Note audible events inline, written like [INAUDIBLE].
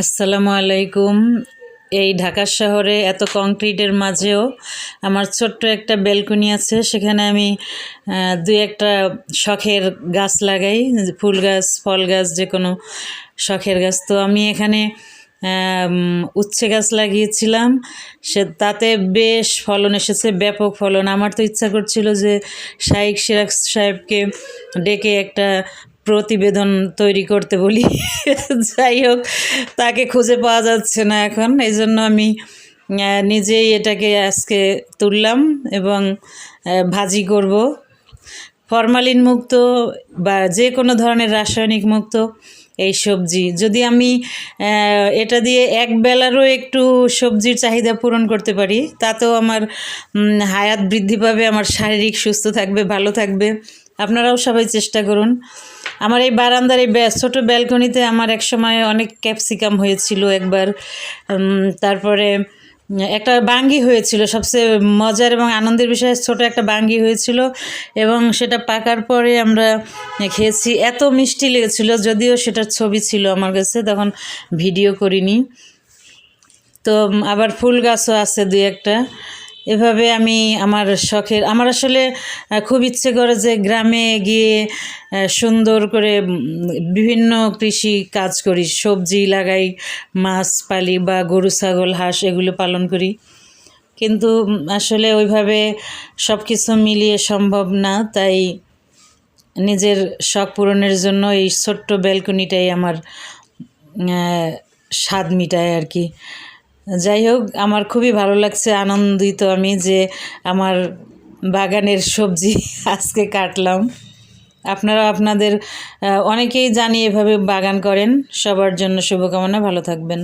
আসসালামু আলাইকুম। এই ঢাকা শহরে এত কংক্রিটের মাঝেও আমার ছোট্ট একটা ব্যালকনি আছে। সেখানে আমি দুই একটা শখের গাছ লাগাই, ফুল গাছ, ফল গাছ, যে কোনো শখের গাছ। তো আমি এখানে উচ্ছে গাছ লাগিয়েছিলাম। সে, তাতে বেশ ফলন এসেছে, ব্যাপক ফলন। আমার তো ইচ্ছা করছিল যে শাইক সিরাজ সাহেবকে ডেকে একটা প্রতিবেদন তৈরি করতে বলি। যাই হোক, তাকে খুঁজে পাওয়া যাচ্ছে না এখন। এই জন্য আমি নিজেই এটাকে আজকে তুললাম এবং ভাজি করব। ফরমালিন মুক্ত বা যে কোনো ধরনের রাসায়নিক মুক্ত এই সবজি। যদি আমি এটা দিয়ে এক বেলারও একটু সবজির চাহিদা পূরণ করতে পারি, তাতেও আমার হায়াত বৃদ্ধি পাবে, আমার শারীরিক সুস্থ থাকবে, ভালো থাকবে। আপনারাও সবাই চেষ্টা করুন। আমার এই বারান্দার এই ছোটো ব্যালকনিতে আমার এক সময় অনেক ক্যাপসিকাম হয়েছিল একবার। তারপরে একটা বাঙ্গি হয়েছিল। সবচেয়ে মজার এবং আনন্দের বিষয়ে, ছোট একটা বাঙ্গি হয়েছিল এবং সেটা পাকার পরে আমরা খেয়েছি। এত মিষ্টি লেগেছিল, যদিও সেটার ছবি ছিল আমার কাছে, তখন ভিডিও করিনি। তো আবার ফুল গাছও আছে দুই একটা। এভাবে আমি আমার শখের, আমার আসলে খুব ইচ্ছে করে যে গ্রামে গিয়ে সুন্দর করে বিভিন্ন কৃষি কাজ করি। সবজি লাগাই, মাছ পালি বা গরু, ছাগল, হাঁস এগুলো পালন করি। কিন্তু আসলে ওইভাবে সব কিছু মিলিয়ে সম্ভব না। তাই নিজের শখ পূরণের জন্য এই ছোট্ট ব্যালকনিটাই আমার স্বাদ মিটায় আর কি। যাই হোক, আমার খুবই ভালো লাগছে, আনন্দিত আমি যে আমার বাগানের সবজি [LAUGHS] আজকে কাটলাম। আপনারা আপনাদের অনেকেই জানি এভাবে বাগান করেন। সবার জন্য শুভকামনা, ভালো থাকবেন।